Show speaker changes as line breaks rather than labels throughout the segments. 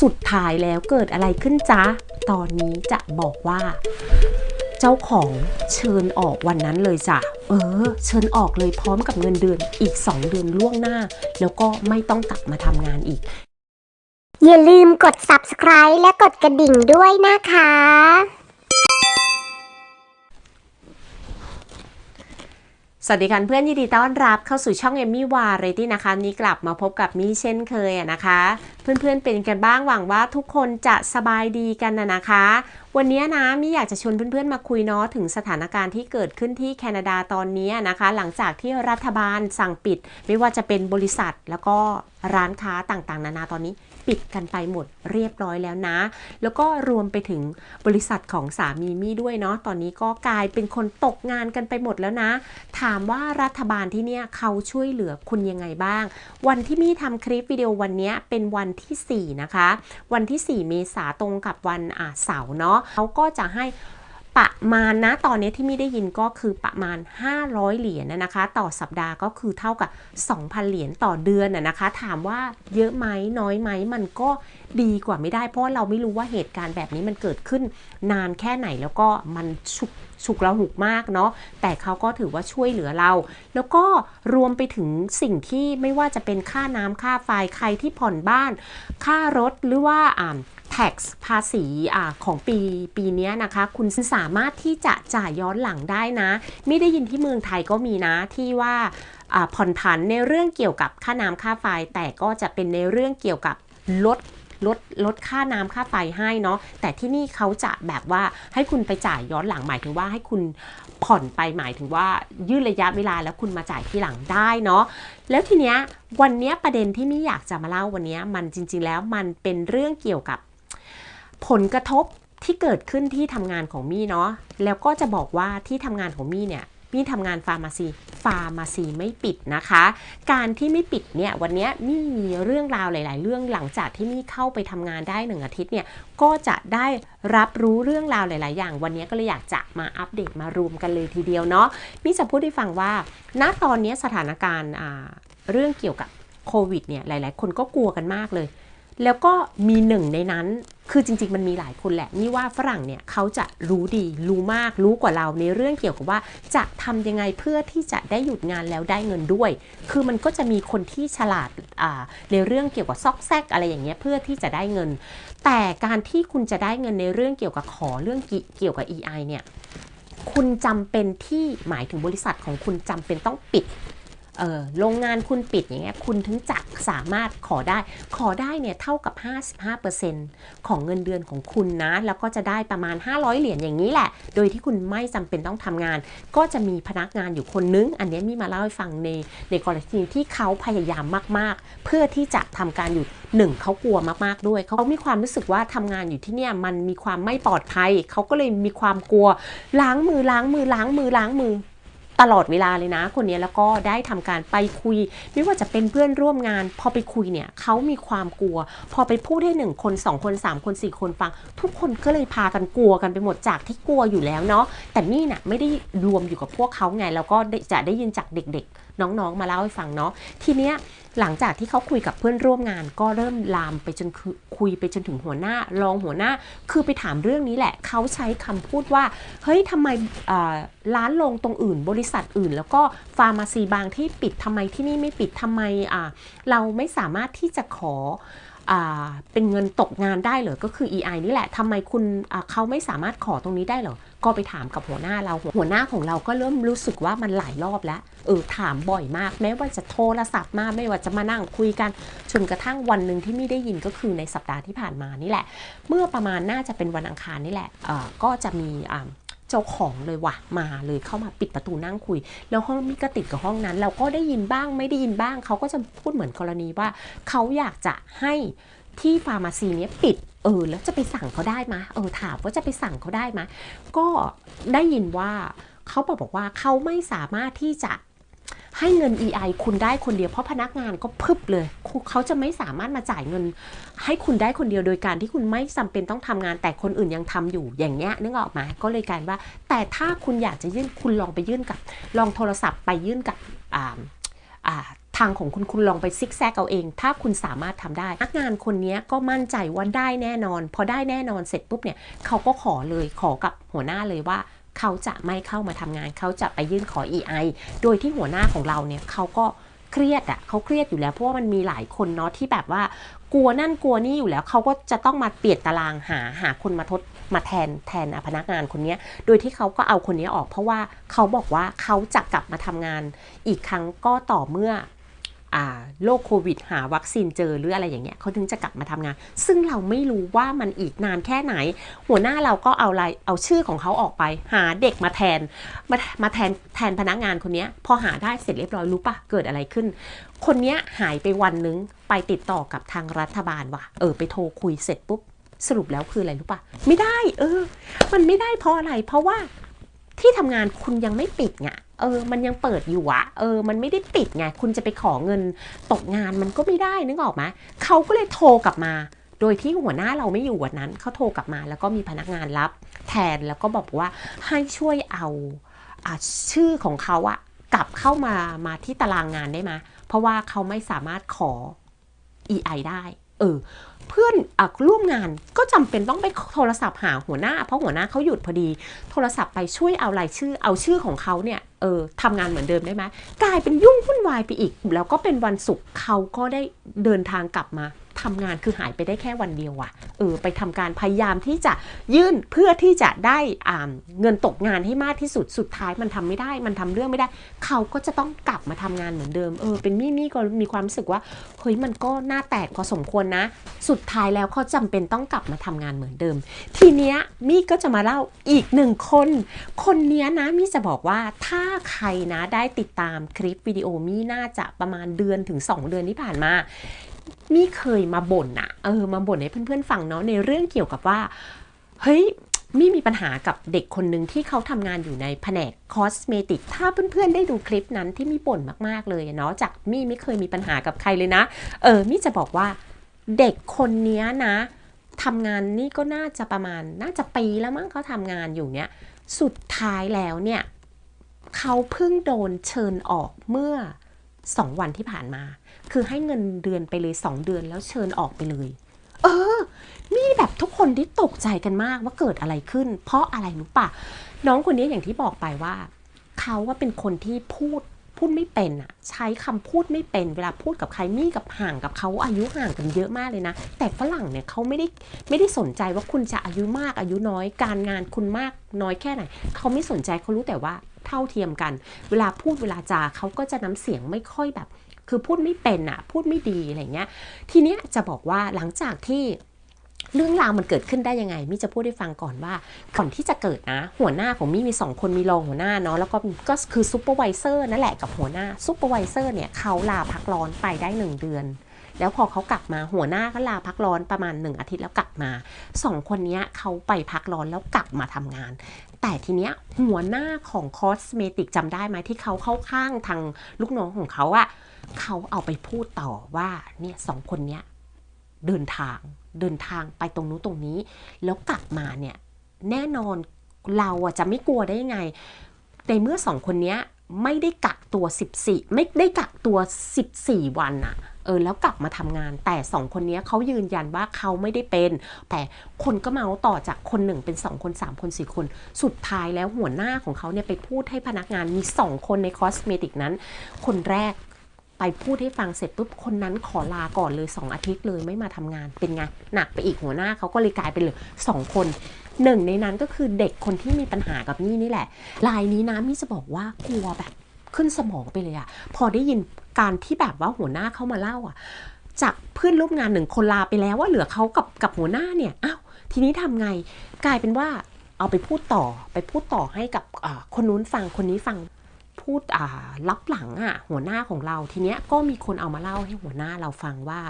สุดท้ายแล้วเกิดอะไรขึ้นจ๊ะ ตอนนี้จะบอกว่า เจ้าของเชิญออกวันนั้นเลยจ้ะ เออ เชิญออกเลยพร้อมกับเงินเดือนอีก 2 เดือนล่วงหน้า แล้วก็ไม่ต้องกลับมาทำงานอีก
อย่าลืมกด subscribe และกดกระดิ่งด้วยนะคะ
สวัสดีค่ะเพื่อนยินดีต้อนรับเข้าสู่ช่องเอมมี่วาไรตี้นะคะนี้กลับมาพบกับมี่เช่นเคยนะคะ เพื่อนๆเป็นกันบ้างหวังว่าทุกคนจะสบายดีกันนะนะคะ วันนี้นะมี่อยากจะชวนเพื่อนๆมาคุยเนาะถึงสถานการณ์ที่เกิดขึ้นที่แคนาดาตอนนี้นะคะ หลังจากที่รัฐบาลสั่งปิด ไม่ว่าจะเป็นบริษัทแล้วก็ร้านค้าต่างๆ นานาตอนนี้ ปิดกันไปหมดเรียบร้อยแล้วนะ แล้วก็รวมไปถึงบริษัทของสามีมี่ด้วยเนาะตอนนี้ก็กลายเป็นคนตกงานกันไปหมดแล้วนะ ถามว่ารัฐบาลที่เนี่ยเขาช่วยเหลือคุณยังไงบ้าง วันที่มี่ทำคลิปวิดีโอวันนี้เป็นวันที่ 4 นะคะ วันที่ 4 เมษาตรงกับวันอ่าเสาร์เนาะเขาก็จะให้ ประมาณนะตอนนี้ที่มี่ได้ยินก็คือประมาณ 500 เหรียญนะนะคะ ต่อสัปดาห์ก็คือเท่ากับ 2,000 เหรียญต่อเดือนนะนะคะ ถามว่าเยอะไหมน้อยไหมมันก็ดีกว่าไม่ได้ เพราะเราไม่รู้ว่าเหตุการณ์แบบนี้มันเกิดขึ้นนานแค่ไหนแล้วก็มันฉุกฉุกระหุกมากเนาะแต่เขาก็ถือว่าช่วยเหลือเรา แล้วก็รวมไปถึงสิ่งที่ไม่ว่าจะเป็นค่าน้ำค่าไฟใครที่ผ่อนบ้าน ค่ารถหรือว่าอ่า tax ภาษีอของปีปีนี้นะคะ คุณสามารถที่จะจ่ายย้อนหลังได้นะ ไม่ได้ยินที่เมืองไทยก็มีนะที่ว่าผ่อนผันในเรื่องเกี่ยวกับค่าน้ำค่าไฟ แต่ก็จะเป็นในเรื่องเกี่ยวกับลดลดลดค่าน้ำค่าไฟให้เนาะแต่ที่นี่เขาจะแบบว่าให้คุณไปจ่ายย้อนหลังหมายถึงว่าให้คุณผ่อนไปหมายถึงว่ายืดระยะเวลาแล้วคุณมาจ่ายที่หลังได้เนาะแล้วทีเนี้ยวันเนี้ยประเด็นที่มี่อยากจะมาเล่าวันเนี้ยมันจริง ๆ แล้วมันเป็นเรื่องเกี่ยวกับ ผลกระทบที่เกิดขึ้นที่ทำงานของมี่เนาะแล้วก็จะบอกว่าที่ทำงานของมี่เนี่ยมี่ทำงานฟาร์มาซี ฟาร์มาซีไม่ปิดนะคะ การที่ไม่ปิดเนี่ยวันนี้มี่มีเรื่องราวหลาย ๆ เรื่องหลังจากที่มี่เข้าไปทำงานได้หนึ่งอาทิตย์เนี่ยก็จะได้รับรู้เรื่องราวหลาย ๆ อย่าง วันนี้ก็เลยอยากจะมาอัปเดตมารวมกันเลยทีเดียวเนาะมี่จะพูดให้ฟังว่า ณตอนนี้สถานการณ์เรื่องเกี่ยวกับโควิดเนี่ยหลาย ๆ คนก็กลัวกันมากเลย แล้วก็มีหนึ่งในนั้น คือจริง ๆ มันมีหลายคนแหละ นี่ว่าฝรั่งเนี่ยเขาจะรู้ดี รู้มาก รู้กว่าเราในเรื่องเกี่ยวกับว่า จะทำยังไงเพื่อที่จะได้หยุดงานแล้วได้เงินด้วย คือมันก็จะมีคนที่ฉลาดาในเรื่องเกี่ยวกับซอกแซกอะไรอย่างเงี้ยเพื่อที่จะได้เงิน แต่การที่คุณจะได้เงินในเรื่องเกี่ยวกับขอเรื่องเกี่ยวกับ EI เนี่ย คุณจำเป็นที่หมายถึงบริษัทของคุณจำเป็นต้องปิด เออโรงงานคุณปิดอย่างเงี้ยคุณถึงจะสามารถขอได้ ขอได้เนี่ยเท่ากับ 55%ของเงินเดือนของคุณนะ แล้วก็จะได้ประมาณ 500 เหรียญอย่างนี้แหละ โดยที่คุณไม่จำเป็นต้องทำงาน ก็จะมีพนักงานอยู่คนนึง อันเนี้ยมีมาเล่าให้ฟังในในกรณีที่เขาพยายามมาก ๆ เพื่อที่จะทำการอยู่หนึ่งเขากลัวมากๆด้วยเขามีความรู้สึกว่าทำงานอยู่ที่เนี่ยมันมีความไม่ปลอดภัยเขาก็เลยมีความกลัวล้างมือล้างมือล้างมือล้างมือ ตลอดเวลาเลยนะ คนนี้แล้วก็ได้ทำการไปคุย ไม่ว่าจะเป็นเพื่อนร่วมงาน พอไปคุยเนี่ยเขามีความกลัว พอไปพูดให้หนึ่งคนสองคนสามคนสี่คนฟัง ทุกคนก็เลยพากันกลัวกันไปหมดจากที่กลัวอยู่แล้วเนาะแต่นี่น่ะไม่ได้รวมอยู่กับพวกเขาไงแล้วก็จะได้ยินจากเด็กๆ น้องๆมาเล่าให้ฟังเนาะทีเนี้ยหลังจากที่เขาคุยกับเพื่อนร่วมงาน ก็เริ่มลามไปจนค,คุยไปจนถึงหัวหน้ารองหัวหน้า คือไปถามเรื่องนี้แหละ เขาใช้คำพูดว่า เฮ้ยทำไมร้านลงตรงอื่น บริษัทอื่น แล้วก็ฟาร์มาซีบางที่ปิดทำไมที่นี่ไม่ปิดทำไมอ่าเราไม่สามารถที่จะขอ เป็นเงินตกงานได้เหรอ ก็คือ EI นี่แหละทำไมคุณเขาไม่สามารถขอตรงนี้ได้เหรอ ก็ไปถามกับหัวหน้าเรา หัวหน้าของเราก็เริ่มรู้สึกว่ามันหลายรอบแล้ว เออ ถามบ่อยมาก แม้ว่าจะโทรศัพท์มา ไม่ว่าจะมานั่งคุยกัน จนกระทั่งวันหนึ่งที่ไม่ได้ยินก็คือในสัปดาห์ที่ผ่านมานี่แหละ เมื่อประมาณน่าจะเป็นวันอังคารนี่แหละก็จะมี เจ้าของเลยว่ะมาเลยเข้ามาปิดประตูนั่งคุย แล้วห้องมีก็ติดกับห้องนั้น เราก็ได้ยินบ้างไม่ได้ยินบ้าง เขาก็จะพูดเหมือนกรณีว่าเขาอยากจะให้ที่ฟาร์มาซีเนี้ยปิดเออแล้วจะไปสั่งเขาได้ไหมเออถามว่าจะไปสั่งเขาได้ไหมก็ได้ยินว่าเขาบอกบอกว่าเขาไม่สามารถที่จะ ให้เงิน EI คุณได้คนเดียวเพราะพนักงานก็พึบเลย เขาจะไม่สามารถมาจ่ายเงิน ให้คุณได้คนเดียวโดยการที่คุณไม่จำเป็นต้องทำงานแต่คนอื่นยังทำอยู่อย่างเงี้ยนึกออกไหมก็เลยกลายว่า แต่ถ้าคุณอยากจะยื่นคุณลองไปยื่นกับ ลองโทรศัพท์ไปยื่นกับอ่าอ่าทางของคุณคุณลองไปซิกแซกเอาเอง ถ้าคุณสามารถทำได้พนักงานคนนี้ก็มั่นใจว่าได้แน่นอน พอได้แน่นอนเสร็จปุ๊บเนี่ยเขาก็ขอเลยขอกับหัวหน้าเลยว่า เขาจะไม่เข้ามาทำงาน เขาจะไปยื่นขอ EI โดยที่หัวหน้าของเราเนี่ยเขาก็เครียดอะ่ะเขาเครียดอยู่แล้วเพราะว่ามันมีหลายคนเนาะที่แบบว่ากลัวนั่นกลัวนี่อยู่แล้วเขาก็จะต้องมาเปลี่ยนตารางหาหาคนมาทดมาแทนแทนพนักงานคนนี้โดยที่เขาก็เอาคนนี้ออก เพราะว่าเขาบอกว่าเขาจะกลับมาทำงาน อีกครั้งก็ต่อเมื่อ โรคโควิดหาวัคซีนเจอหรืออะไรอย่างเงี้ยเขาถึงจะกลับมาทำงาน ซึ่งเราไม่รู้ว่ามันอีกนานแค่ไหน หัวหน้าเราก็เอารายเอาชื่อของเขาออกไป หาเด็กมาแทนมามาแทนแทนพนักงานคนนี้พอหาได้เสร็จเรียบร้อยรู้ปะเกิดอะไรขึ้น คนนี้หายไปวันนึงไปติดต่อกับทางรัฐบาลว่ะเออไปโทรคุยเสร็จปุ๊บสรุปแล้วคืออะไรรู้ปะไม่ได้ เออ มันไม่ได้เพราะอะไร เพราะว่าที่ทำงานคุณยังไม่ปิดไง เออ มันยังเปิดอยู่อะเออ มันไม่ได้ปิดไง คุณจะไปขอเงินตกงานมันก็ไม่ได้นึกออกไหมเขาก็เลยโทรกลับมา โดยที่หัวหน้าเราไม่อยู่วันนั้น เขาโทรกลับมา แล้วก็มีพนักงานรับ แทน แล้วก็บอกว่าให้ช่วยเอาอชื่อของเขาอะกลับเข้ามา มาที่ตารางงานได้ไหมเพราะว่าเขาไม่สามารถขอ EI ได้ เออ เพื่อนอร่วมงานก็จำเป็นต้องไปโทรศัพท์หาหัวหน้า เพราะหัวหน้าเขาหยุดพอดี โทรศัพท์ไปช่วยเอารายชื่อ เอาชื่อของเขาเนี่ย เออทำงานเหมือนเดิมได้ไหมกลายเป็นยุ่งวุ่นวายไปอีก แล้วก็เป็นวันศุกร์เขาก็ได้เดินทางกลับมา ทำงานคือหายไปได้แค่วันเดียวอะเออไปทำการพยายามที่จะยื่นเพื่อที่จะได้อ่าเงินตกงานให้มากที่สุดสุดท้ายมันทำไม่ได้ มันทำเรื่องไม่ได้ เขาก็จะต้องกลับมาทำงานเหมือนเดิมเออเป็นมี่มี่ก็มีความรู้สึกว่าเฮ้ยมันก็น่าแตกพอสมควรนะ สุดท้ายแล้วเขาจำเป็นต้องกลับมาทำงานเหมือนเดิม ทีเนี้ยมี่ก็จะมาเล่าอีกหนึ่งคน คนเนี้ยนะมี่จะบอกว่าถ้าใครนะได้ติดตามคลิปวิดีโอมี่น่าจะประมาณเดือนถึง 2 เดือนที่ผ่านมา มี่เคยมาบ่นอะเออมาบ่นให้เพื่อนๆฟังเนาะในเรื่องเกี่ยวกับว่า เฮ้ยมี่มีปัญหากับเด็กคนหนึ่งที่เขาทำงานอยู่ในแผนกคอสเมติก ถ้าเพื่อนๆได้ดูคลิปนั้นที่มี่บ่นมากๆเลยเนาะจากมี่ไม่เคยมีปัญหากับใครเลยนะ เออมี่จะบอกว่าเด็กคนนี้นะทำงานนี่ก็น่าจะประมาณน่าจะปีแล้วมั้งเขาทำงานอยู่เนี้ยสุดท้ายแล้วเนี่ยเขาเพิ่งโดนเชิญออกเมื่อ สองวันที่ผ่านมา คือให้เงินเดือนไปเลยสองเดือนแล้วเชิญออกไปเลย เออมีแบบทุกคนที่ตกใจกันมากว่าเกิดอะไรขึ้น เพราะอะไรรู้ปะน้องคนนี้อย่างที่บอกไปว่า เขาว่าเป็นคนที่พูดพูดไม่เป็นอะใช้คำพูดไม่เป็นเวลาพูดกับใครมี่กับห่างกับเขาอายุห่างกันเยอะมากเลยนะ แต่ฝรั่งเนี่ยเขาไม่ได้ไม่ได้สนใจว่าคุณจะอายุมากอายุน้อยการงานคุณมากน้อยแค่ไหนเขาไม่สนใจเขารู้แต่ว่าเท่าเทียมกัน เวลาพูดเวลาจาเขาก็จะน้ำเสียงไม่ค่อยแบบ คือพูดไม่เป็นอะพูดไม่ดีอะไรเงี้ย ทีเนี้ยจะบอกว่าหลังจากที่เรื่องราวมันเกิดขึ้นได้ยังไงมิจะพูดให้ฟังก่อนว่าก่อนที่จะเกิดนะ หัวหน้าของมิมีสองคนมีรองหัวหน้าเนาะแล้วก็ก็คือซูเปอร์วิเซอร์นั่นแหละกับหัวหน้าซูเปอร์วิเซอร์เนี่ยเขาลาพักร้อนไปได้หนึ่งเดือน แล้วพอเขากลับมาหัวหน้าก็ลาพักร้อนประมาณหนึ่งอาทิตย์แล้วกลับมาสองคนเนี้ยเขาไปพักร้อนแล้วกลับมาทำงานแต่ทีเนี้ยหัวหน้าของคอสเมติกจำได้ไหมที่เขาเข้าข้างทางลูกน้องของเขาอะเขาเอาไปพูดต่อว่าเนี่ยสองคนเนี้ยเดินทางเดินทางไปตรงนู้นตรงนี้ แล้วกลับมาเนี่ยแน่นอนเราอะจะไม่กลัวได้ยังไงในเมื่อสองคนเนี้ย ไม่ได้กักตัว 14 ไม่ได้กักตัว 14 วันอะเออแล้วกลับมาทำงานแต่สองคนนี้เขายืนยันว่าเขาไม่ได้เป็น แต่คนก็เมาต่อจากคนหนึ่งเป็น2คน3คน4คน สุดท้ายแล้วหัวหน้าของเขาเนี่ยไปพูดให้พนักงานมี2คนในคอสเมติกนั้น คนแรกไปพูดให้ฟังเสร็จปุ๊บคนนั้นขอลาก่อนเลย 2 อาทิตย์เลยไม่มาทำงานเป็นไงหนักไปอีกหัวหน้าเขาก็เลยกลายเป็นเหลือสองคน หนึ่งในนั้นก็คือเด็กคนที่มีปัญหากับนี่นี่แหละลายนี้นะมี่จะบอกว่ากลัวแบบขึ้นสมองไปเลยอะพอได้ยินการที่แบบว่าหัวหน้าเข้ามาเล่าอะจากเพื่อนร่วมงานหนึ่งคนลาไปแล้วว่าเหลือเขากับกับหัวหน้าเนี่ยอ้าวทีนี้ทำไงกลายเป็นว่าเอาไปพูดต่อไปพูดต่อให้กับคนนู้นฟังคนนี้ฟังพูดรับหลังอะหัวหน้าของเราทีเนี้ยก็มีคนเอามาเล่าให้หัวหน้าเราฟังว่า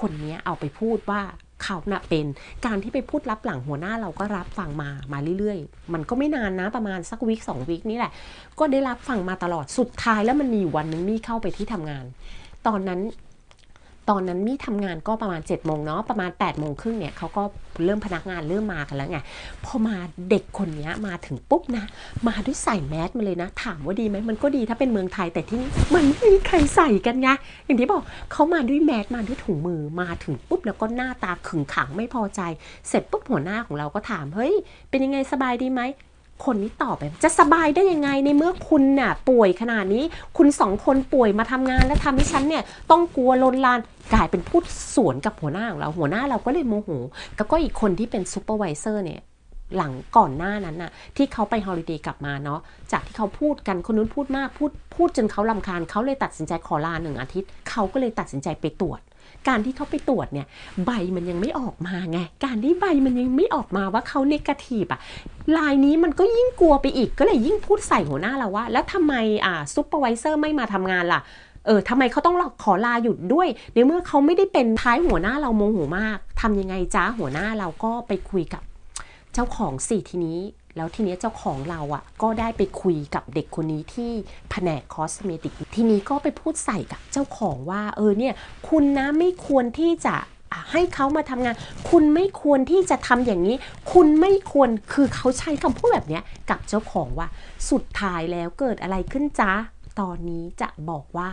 คนเนี้ยเอาไปพูดว่า เขาน่ะเป็นการที่ไปพูดรับหลังหัวหน้าเราก็รับฟังมามาเรื่อยๆ มันก็ไม่นานนะประมาณสักวิคสองวิคนี่แหละ ก็ได้รับฟังมาตลอดสุดท้ายแล้วมันมีอยู่วันหนึงมี่เข้าไปที่ทำงาน ตอนนั้น ตอนนั้นมี่ทำงานก็ประมาณ7จ็ดโมงเนาะประมาณ8ปดโมงครึ่งเนี่ยเขาก็เริ่มพนักงานเริ่มมากันแล้วไงพอมาเด็กคนนี้มาถึงปุ๊บนะ มาด้วยใส่แมสมาเลยนะ ถามว่าดีไหมมันก็ดีถ้าเป็นเมืองไทยแต่ที่นี่มันไม่มีใครใส่กันไงอย่างที่บอกเขามาด้วยแมสมาด้วยถุงมือมาถึงปุ๊บแล้วก็หน้าตาขึงขังไม่พอใจ เสร็จปุ๊บหัวหน้าของเราก็ถามเฮ้ยเป็นยังไงสบายดีไหม คนนี้ตอบไป จะสบายได้ยังไงในเมื่อคุณน่ะป่วยขนาดนี้ คุณสองคนป่วยมาทำงานและทำให้ฉันเนี่ยต้องกลัวลนลานกลายเป็นพูดสวนกับหัวหน้าของเราหัวหน้าเราก็เลยโมโหแล้วก็อีกคนที่เป็นซูเปอร์วิเซอร์เนี่ยหลังก่อนหน้านั้นน่ะที่เขาไปฮอลิเดย์กลับมาเนาะจากที่เขาพูดกันคนนู้นพูดมากพูดพูดจนเขาลำคาญเขาเลยตัดสินใจขอลาหนึ่งอาทิตย์ เขาก็เลยตัดสินใจไปตรวจการที่เขาไปตรวจเนี่ยใบมันยังไม่ออกมาไง การที่ใบมันยังไม่ออกมาว่าเขาเนกาทีฟอะ ลายนี้มันก็ยิ่งกลัวไปอีกก็เลยยิ่งพูดใส่หัวหน้าเราว่า แล้วทำไมอ่าซุปเปอร์วิเซอร์ไม่มาทำงานล่ะเออทำไมเขาต้องขอลาหยุดด้วย ในเมื่อเขาไม่ได้เป็นท้ายหัวหน้าเราโมโหมากทำยังไงจ้าหัวหน้าเราก็ไปคุยกับเจ้าของสี่ทีนี้ แล้วทีนี้เจ้าของเราอะ่ะ ก็ได้ไปคุยกับเด็กคนนี้ที่แผนกคอสเมติก ทีนี้ก็ไปพูดใส่กับเจ้าของว่า เออเนี่ย คุณนะไม่ควรที่จะ ให้เขามาทำงาน คุณไม่ควรที่จะทำอย่างนี้ คุณไม่ควรคือเขาใช้คำพูดแบบเนี้ยกับเจ้าของว่า สุดท้ายแล้วเกิดอะไรขึ้นจ๊ะตอนนี้จะบอกว่า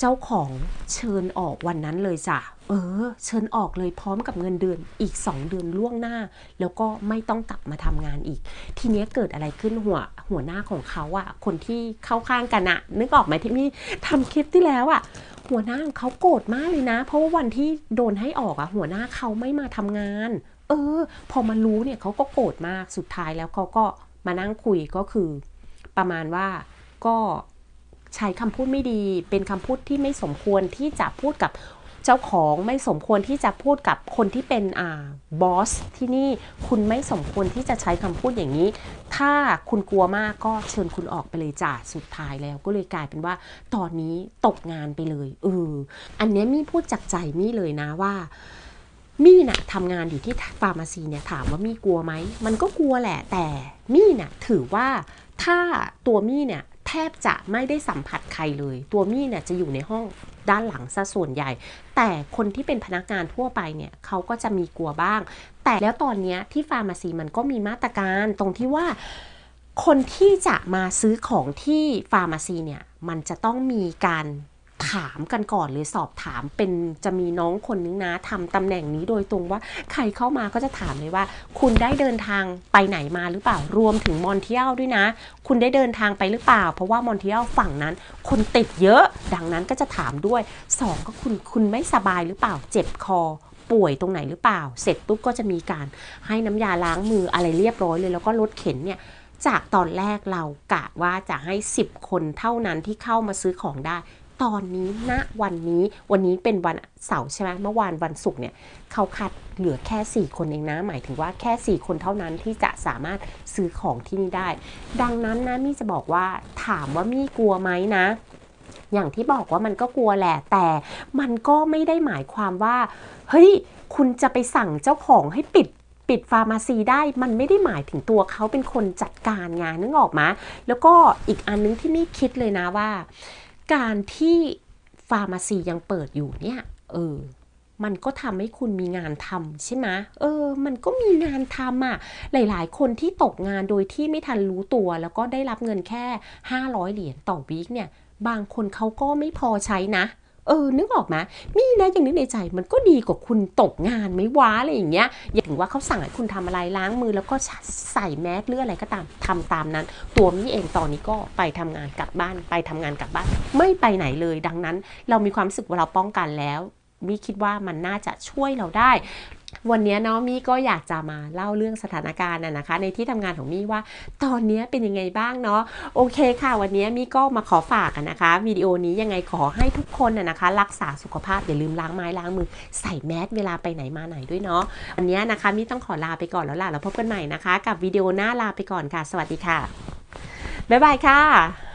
เจ้าของเชิญออกวันนั้นเลยจ้ะเออ เชิญออกเลยพร้อมกับเงินเดือนอีก 2 เดือนล่วงหน้า แล้วก็ไม่ต้องกลับมาทำงานอีก ทีนี้เกิดอะไรขึ้นหัวหัวหน้าของเขาอะคนที่เข้าข้างกันอะนึกออกไหมที่มี่ทำคลิปที่แล้วอะ หัวหน้าเขาโกรธมากเลยนะ เพราะว่าวันที่โดนให้ออกอะหัวหน้าเขาไม่มาทำงาน เออ พอมารู้เนี่ยเขาก็โกรธมากสุดท้ายแล้วเขาก็มานั่งคุยก็คือ ประมาณว่าก็ใช้คำพูดไม่ดี เป็นคำพูดที่ไม่สมควรที่จะพูดกับ จ้าของไม่สมควรที่จะพูดกับคนที่เป็นอ่าบอสที่นี่คุณไม่สมควรที่จะใช้คำพูดอย่างนี้ ถ้าคุณกลัวมากก็เชิญคุณออกไปเลยจ้าสุดท้ายแล้วก็เลยกลายเป็นว่า ตอนนี้ตกงานไปเลยเอออันนี้มี่พูดจากใจมี่เลยนะว่ามี่น่ะทำงานอยู่ที่ฟาร์มาซีเนี่ยถามว่ามี่กลัวไหมมันก็กลัวแหละแต่มี่น่ะถือว่าถ้าตัวมี่เนี่ย แทบจะไม่ได้สัมผัสใครเลย ตัวมี่เนี่ยจะอยู่ในห้องด้านหลังซะส่วนใหญ่ แต่คนที่เป็นพนักงานทั่วไปเนี่ยเขาก็จะมีกลัวบ้าง แต่แล้วตอนนี้ที่ฟาร์มาซีมันก็มีมาตรการตรงที่ว่า คนที่จะมาซื้อของที่ฟาร์มาซีเนี่ยมันจะต้องมีการ ถามกันก่อนเลยสอบถามเป็นจะมีน้องคนนึงนะทำตำแหน่งนี้โดยตรงว่าใครเข้ามาก็จะถามเลยว่า คุณได้เดินทางไปไหนมาหรือเปล่ารวมถึงมอนเทียลด้วยนะ คุณได้เดินทางไปหรือเปล่า เพราะว่ามอนเทียลฝั่งนั้น คนติดเยอะ ดังนั้นก็จะถามด้วยสองก็คุณคุณไม่สบายหรือเปล่าเจ็บคอป่วยตรงไหนหรือเปล่า เสร็จปุ๊บก็จะมีการให้น้ำยาล้างมืออะไรเรียบร้อยเลย แล้วก็รถเข็นเนี่ยจากตอนแรกเรากะว่าจะให้ 10 คนเท่านั้นที่เข้ามาซื้อของได้ ตอนนี้ณวันนี้วันนี้เป็นวันเสาร์ใช่ไหมเมื่อวานวันศุกร์เนี่ยเขาคัดเหลือแค่ 4 คนเองนะ หมายถึงว่าแค่ 4 คนเท่านั้นที่จะสามารถซื้อของที่นี่ได้ ดังนั้นนะมี่จะบอกว่าถามว่ามี่กลัวไหมนะ อย่างที่บอกว่ามันก็กลัวแหละแต่มันก็ไม่ได้หมายความว่า เฮ้ย คุณจะไปสั่งเจ้าของให้ปิดปิดฟาร์มาซีได้มันไม่ได้หมายถึงตัวเขาเป็นคนจัดการงานนึกออกมาแล้วก็อีกอันนึงที่ไม่คิดเลยนะว่า การที่ฟาร์มาซียังเปิดอยู่เนี่ยเออมันก็ทำให้คุณมีงานทำใช่ไหมเออ มันก็มีงานทำอะ หลาย ๆ คนที่ตกงานโดยที่ไม่ทันรู้ตัว แล้วก็ได้รับเงินแค่ 500 เหรียญต่อวีคเนี่ย บางคนเขาก็ไม่พอใช้นะ เออ นึกออกไหมมีนะอย่างนึกในใจมันก็ดีกว่าคุณตกงานไม่ว้าอะไรอย่างเงี้ย อย่าถึงว่าเขาสั่งให้คุณทำอะไรล้างมือแล้วก็ใส่แมสหรืออะไรก็ตามทำตามนั้น ตัวมี่เองตอนนี้ก็ไปทำงานกลับบ้าน ไปทำงานกลับบ้าน ไม่ไปไหนเลยดังนั้น เรามีความรู้สึกว่าเราป้องกันแล้วมี่คิดว่ามันน่าจะช่วยเราได้ วันนี้เนาะมี่ก็อยากจะมาเล่าเรื่องสถานการณ์นะนะคะ ในที่ทำงานของมี่ว่าตอนนี้เป็นยังไงบ้างเนาะโอเคค่ะ วันนี้มี่ก็มาขอฝากกันนะคะวิดีโอนี้ยังไงขอให้ทุกคนนะนะคะ รักษาสุขภาพอย่าลืมล้างไม้ล้างมือใส่แมสเวลาไปไหนมาไหนด้วยเนาะวันนี้นะคะมี่ต้องขอลาไปก่อนแล้วล่ะแล้วพบกันใหม่นะคะ กับวิดีโอหน้าลาไปก่อนค่ะ สวัสดีค่ะบ๊ายบายค่ะ